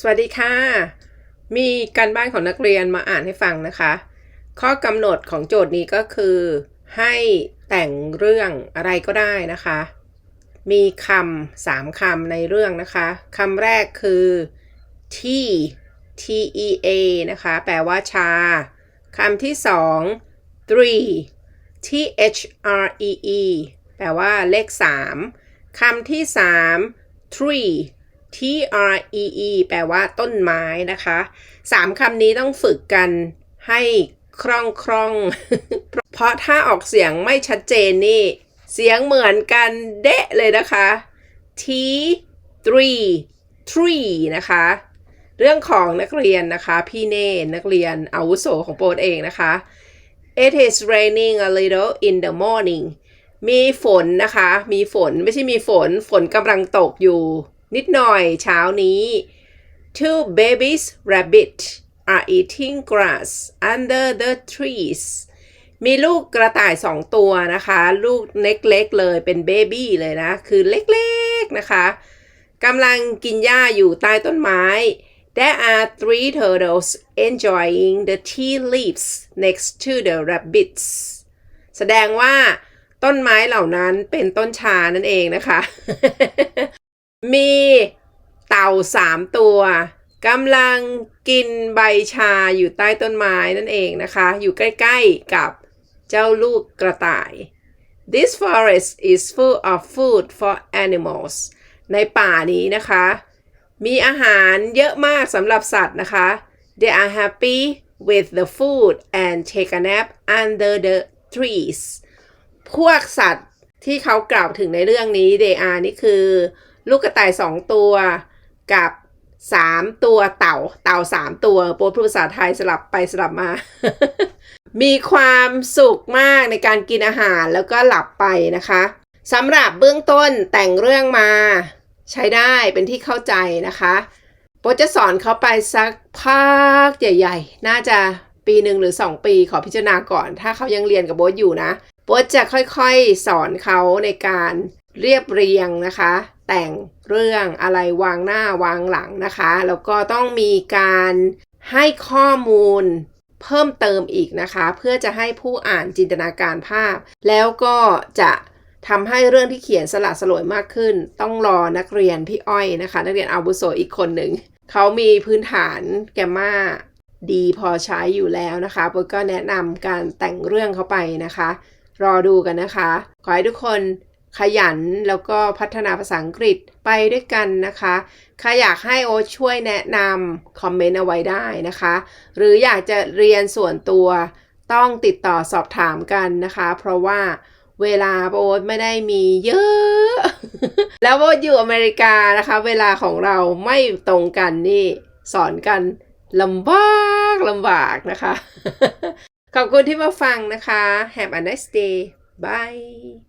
สวัสดีค่ะ มีการบ้านของนักเรียนมาอ่านให้ฟังนะคะ ข้อกำหนดของโจทย์นี้ก็คือ ให้แต่งเรื่องอะไรก็ได้นะคะ มีคำสามคำในเรื่องนะคะคำแรกคือ tea t e a นะคะ แปลว่าชาคำที่สอง three t h r e e แปลว่าเลขสามคำที่สาม tree T R E E แปลว่าต้นไม้นะคะสามคำนี้ต้องฝึกกันให้คล่องคล่อง เพราะถ้าออกเสียงไม่ชัดเจนนี่ เสียงเหมือนกันเดะเลยนะคะ T three tree นะคะ เรื่องของนักเรียนนะคะ พี่เน่นักเรียนอาวุโสของโปรดเองนะคะ It is raining a little in the morning มีฝนนะคะ มีฝนไม่ใช่มีฝน ฝนกำลังตกอยู่ นิดหน่อยเช้านี้ Two babies rabbit are eating grass under the trees มีลูกกระต่ายสองตัวนะคะ ลูกเล็กๆเลยเป็นเบบี้เลยนะ คือเล็กๆนะคะกำลังกินหญ้าอยู่ใต้ต้นไม้ There are three turtles enjoying the tea leaves next to the rabbits แสดงว่าต้นไม้เหล่านั้นเป็นต้นชานั่นเองนะคะ มีเต่าสามตัวกำลังกินใบชาอยู่ใต้ต้นไม้นั่นเองนะคะ อยู่ใกล้ๆกับเจ้าลูกกระต่าย This forest is full of food for animals ในป่านี้นะคะ มีอาหารเยอะมากสำหรับสัตว์นะคะ They are happy with the food and take a nap under the trees พวกสัตว์ที่เขากล่าวถึงในเรื่องนี้ they are นี่คือ ลูกกระต่ายสองตัวกับสามตัวเต่า เต่าสามตัวโปรพูดภาษาไทยสลับไปสลับมา มีความสุขมากในการกินอาหารแล้วก็หลับไปนะคะสำหรับเบื้องต้นแต่งเรื่องมา ใช้ได้เป็นที่เข้าใจนะคะโปรจะสอนเขาไปสักพักใหญ่ ๆ น่าจะปีหนึ่งหรือ 2 ปีขอพิจารณาก่อน ถ้าเขายังเรียนกับโบทอยู่นะโบทจะค่อยๆ สอนเขาในการ เรียบเรียงนะคะ แต่งเรื่องอะไรวางหน้าวางหลังนะคะ แล้วก็ต้องมีการให้ข้อมูลเพิ่มเติมอีกนะคะ เพื่อจะให้ผู้อ่านจินตนาการภาพ แล้วก็จะทำให้เรื่องที่เขียนสละสลวยมากขึ้น ต้องรอนักเรียนพี่อ้อยนะคะ นักเรียนอาวุโสอีกคนหนึ่งเขามีพื้นฐานแกมมาดีพอใช้อยู่แล้วนะคะปุ๊ก็แนะนำการแต่งเรื่องเข้าไปนะคะ รอดูกันนะคะ ขอให้ทุกคน ขยันแล้วก็พัฒนาภาษาอังกฤษไปด้วยกันนะคะใครอยากให้โอช่วยแนะนำคอมเมนต์เอาไว้ได้นะคะ หรืออยากจะเรียนส่วนตัวต้องติดต่อสอบถามกันนะคะ เพราะว่าเวลาโอ๊ตไม่ได้มีเยอะ แล้วโอ๊ตอยู่อเมริกานะคะ เวลาของเราไม่ตรงกันนี่สอนกันลำบากลำบากนะคะ ขอบคุณที่มาฟังนะคะ Have a nice day bye